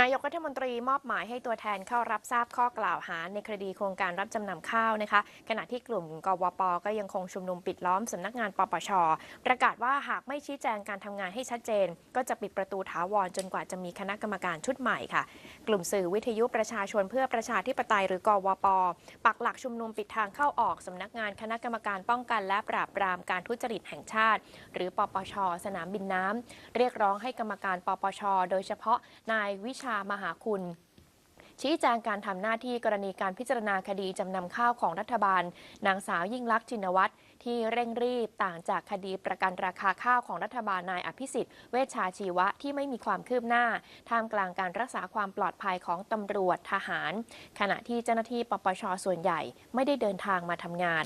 นายกรัฐมนตรีมอบหมายให้ตัวแทนเข้ารับทราบข้อกล่าวหาในคดีโครงการรับจำนำข้าวนะคะ ขณะที่กลุ่มกวปก็ยังคงชุมนุมปิดล้อมสำนักงานปปช ประกาศว่าหากไม่ชี้แจงการทำงานให้ชัดเจน ก็จะปิดประตูถาวรจนกว่าจะมีคณะกรรมการชุดใหม่ค่ะ กลุ่มสื่อวิทยุประชาชนเพื่อประชาธิปไตยหรือกวป ปักหลักชุมนุมปิดทางเข้าออกสำนักงานคณะกรรมการป้องกันและปราบปรามการทุจริตแห่งชาติ หรือปปช สนามบินน้ำเรียกร้องให้กรรมการปปช โดยเฉพาะนายวิชชามหาคุณ ชี้แจงการทำหน้าที่กรณีการพิจารณาคดีจำนำข้าวของรัฐบาล นางสาวยิ่งลักษณ์ชินวัตรที่เร่งรีบต่างจากคดีประกันราคาข้าวของรัฐบาลนายอภิสิทธิ์เวชชาชีวะที่ไม่มีความคืบหน้า ท่ามกลางการรักษาความปลอดภัยของตำรวจทหาร ขณะที่เจ้าหน้าที่ปปชส่วนใหญ่ไม่ได้เดินทางมาทำงาน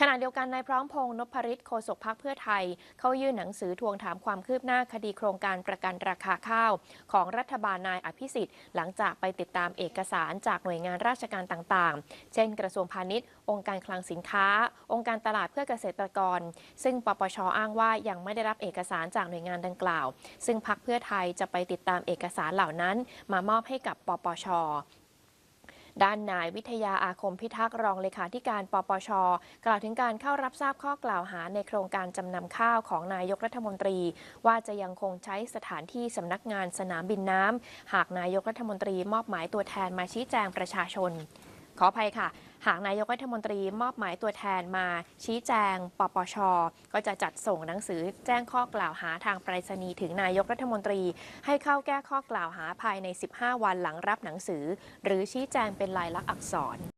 ขณะเดียวกันนายพร้อมพงษ์นพริตโฆษกพักเพื่อไทย เข้ายื่นหนังสือทวงถามความคืบหน้าคดีโครงการประกันราคาข้าว ของรัฐบาลนายอภิสิทธิ์หลังจากไปติดตามเอกสารจากหน่วยงานราชการต่างๆ เช่น กระทรวงพาณิชย์ องค์การคลังสินค้า องค์การตลาดเพื่อเกษตรกร ซึ่งปปชอ้างว่ายังไม่ได้รับเอกสารจากหน่วยงานดังกล่าว ซึ่งพักเพื่อไทยจะไปติดตามเอกสารเหล่านั้น มามอบให้กับปปช ด้านนายวิทยาอาคมพิทักษ์รองเลขาธิการปปช กล่าวถึงการเข้ารับทราบข้อกล่าวหาในโครงการจำนำข้าวของนายกรัฐมนตรี ว่าจะยังคงใช้สถานที่สำนักงานสนามบินน้ำหากนายกรัฐมนตรีมอบหมายตัวแทนมาชี้แจงประชาชน ขออภัยค่ะ หากนายกรัฐมนตรีมอบหมายตัวแทนมา ชี้แจง ปปช ก็จะจัดส่งหนังสือแจ้งข้อกล่าวหาทางไปรษณีย์ถึงนายกรัฐมนตรี ให้เข้าแก้ข้อกล่าวหาภายใน 15 วันหลังรับหนังสือ หรือชี้แจงเป็นลายลักษณ์อักษร